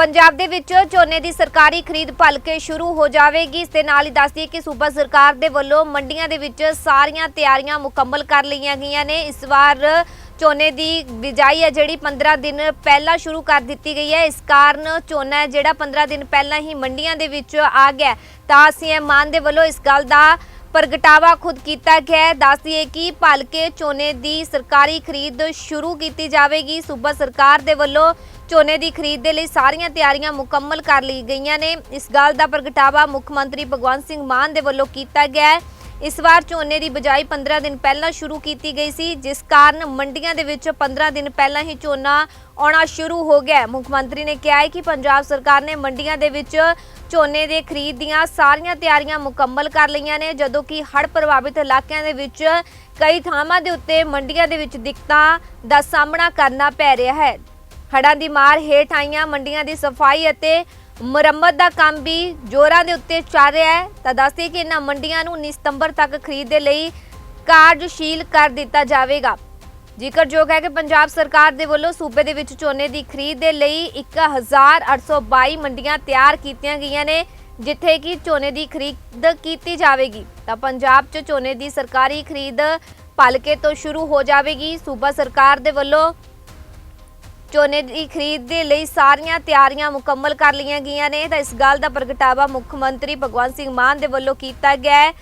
ਪੰਜਾਬ ਦੇ ਵਿੱਚ ਝੋਨੇ ਦੀ ਸਰਕਾਰੀ ਖਰੀਦ ਭਲਕੇ ਸ਼ੁਰੂ ਹੋ ਜਾਵੇਗੀ। ਇਸ ਦੇ ਨਾਲ ਹੀ ਦੱਸਦੀ ਕਿ ਸੂਬਾ ਸਰਕਾਰ ਦੇ ਵੱਲੋਂ ਮੰਡੀਆਂ ਦੇ ਵਿੱਚ ਸਾਰੀਆਂ ਤਿਆਰੀਆਂ ਮੁਕੰਮਲ ਕਰ ਲਈਆਂ ਗਈਆਂ ਨੇ। ਇਸ ਵਾਰ ਝੋਨੇ ਦੀ ਬਿਜਾਈ ਹੈ ਜਿਹੜੀ 15 ਦਿਨ ਪਹਿਲਾਂ ਸ਼ੁਰੂ ਕਰ ਦਿੱਤੀ ਗਈ ਹੈ। ਇਸ ਕਾਰਨ ਝੋਨਾ ਜਿਹੜਾ 15 ਦਿਨ ਪਹਿਲਾਂ ਹੀ ਮੰਡੀਆਂ ਦੇ ਵਿੱਚ ਆ ਗਿਆ। ਹੈ। ਤਾਂ ਸੀਐਮ ਮਾਨ ਦੇ ਵੱਲੋਂ ਇਸ ਗੱਲ ਦਾ ਪ੍ਰਗਟਾਵਾ ਖੁਦ ਕੀਤਾ ਗਿਆ ਹੈ। ਦੱਸਦੀਏ ਕਿ ਭਲਕੇ ਝੋਨੇ ਦੀ ਸਰਕਾਰੀ ਖਰੀਦ ਸ਼ੁਰੂ ਕੀਤੀ ਜਾਵੇਗੀ। ਸੂਬਾ ਸਰਕਾਰ ਦੇ ਵੱਲੋਂ ਝੋਨੇ ਦੀ ਖਰੀਦ ਦੇ ਲਈ ਸਾਰੀਆਂ ਤਿਆਰੀਆਂ ਮੁਕੰਮਲ ਕਰ ਲਈ ਗਈਆਂ ਨੇ। ਇਸ ਗੱਲ ਦਾ ਪ੍ਰਗਟਾਵਾ ਮੁੱਖ ਮੰਤਰੀ ਭਗਵੰਤ ਸਿੰਘ ਮਾਨ ਦੇ ਵੱਲੋਂ ਕੀਤਾ ਗਿਆ ਹੈ। ਇਸ ਵਾਰ ਝੋਨੇ ਦੀ ਬਿਜਾਈ 15 ਦਿਨ ਪਹਿਲਾਂ ਸ਼ੁਰੂ ਕੀਤੀ ਗਈ ਸੀ, ਜਿਸ ਕਾਰਨ ਮੰਡੀਆਂ ਦੇ ਵਿੱਚ 15 ਦਿਨ ਪਹਿਲਾਂ ਹੀ ਝੋਨਾ ਆਉਣਾ ਸ਼ੁਰੂ ਹੋ ਗਿਆ ਮੁੱਖ ਮੰਤਰੀ ਨੇ ਕਿਹਾ ਹੈ ਕਿ ਪੰਜਾਬ ਸਰਕਾਰ ਨੇ ਮੰਡੀਆਂ ਦੇ ਵਿੱਚ ਝੋਨੇ ਦੇ ਖਰੀਦ ਦੀਆਂ ਸਾਰੀਆਂ ਤਿਆਰੀਆਂ ਮੁਕੰਮਲ ਕਰ ਲਈਆਂ ਨੇ, ਜਦੋਂ ਕਿ ਹੜ੍ਹ ਪ੍ਰਭਾਵਿਤ ਇਲਾਕਿਆਂ ਦੇ ਵਿੱਚ ਕਈ ਥਾਵਾਂ ਦੇ ਉੱਤੇ ਮੰਡੀਆਂ ਦੇ ਵਿੱਚ ਦਿੱਕਤਾਂ ਦਾ ਸਾਹਮਣਾ ਕਰਨਾ ਪੈ ਰਿਹਾ ਹੈ। ਹੜ੍ਹਾਂ ਦੀ ਮਾਰ ਹੇਠ ਆਈਆਂ, ਮੰਡੀਆਂ ਦੀ ਸਫ਼ਾਈ ਅਤੇ ਮੁਰੰਮਤ ਦਾ ਕੰਮ ਵੀ ਜ਼ੋਰਾਂ ਦੇ ਉੱਤੇ ਚੱਲ ਰਿਹਾ ਹੈ। ਤਾਂ ਦੱਸਦੇ ਕਿ ਇਹਨਾਂ ਮੰਡੀਆਂ ਨੂੰ 19 ਸਤੰਬਰ ਤੱਕ ਖਰੀਦ ਦੇ ਲਈ ਕਾਰਜਸ਼ੀਲ ਕਰ ਦਿੱਤਾ ਜਾਵੇਗਾ। ਜ਼ਿਕਰਯੋਗ ਹੈ ਕਿ ਪੰਜਾਬ ਸਰਕਾਰ ਦੇ ਵੱਲੋਂ ਸੂਬੇ ਦੇ ਵਿੱਚ ਝੋਨੇ ਦੀ ਖਰੀਦ ਦੇ ਲਈ 1822 ਮੰਡੀਆਂ ਤਿਆਰ ਕੀਤੀਆਂ ਗਈਆਂ ਨੇ, ਜਿੱਥੇ ਕਿ ਝੋਨੇ ਦੀ ਖਰੀਦ ਕੀਤੀ ਜਾਵੇਗੀ। ਤਾਂ ਪੰਜਾਬ 'ਚ ਝੋਨੇ ਦੀ ਸਰਕਾਰੀ ਖਰੀਦ ਭਲਕੇ ਤੋਂ ਸ਼ੁਰੂ ਹੋ ਜਾਵੇਗੀ। ਸੂਬਾ ਸਰਕਾਰ ਦੇ ਵੱਲੋਂ ਝੋਨੇ ਦੀ ਖਰੀਦ ਦੇ ਲਈ ਸਾਰੀਆਂ ਤਿਆਰੀਆਂ ਮੁਕੰਮਲ ਕਰ ਲਈਆਂ ਗਈਆਂ ਨੇ ਤਾਂ ਇਸ ਗੱਲ ਦਾ ਪ੍ਰਗਟਾਵਾ ਮੁੱਖ ਮੰਤਰੀ ਭਗਵੰਤ ਸਿੰਘ ਮਾਨ ਦੇ ਵੱਲੋਂ ਕੀਤਾ ਗਿਆ ਹੈ।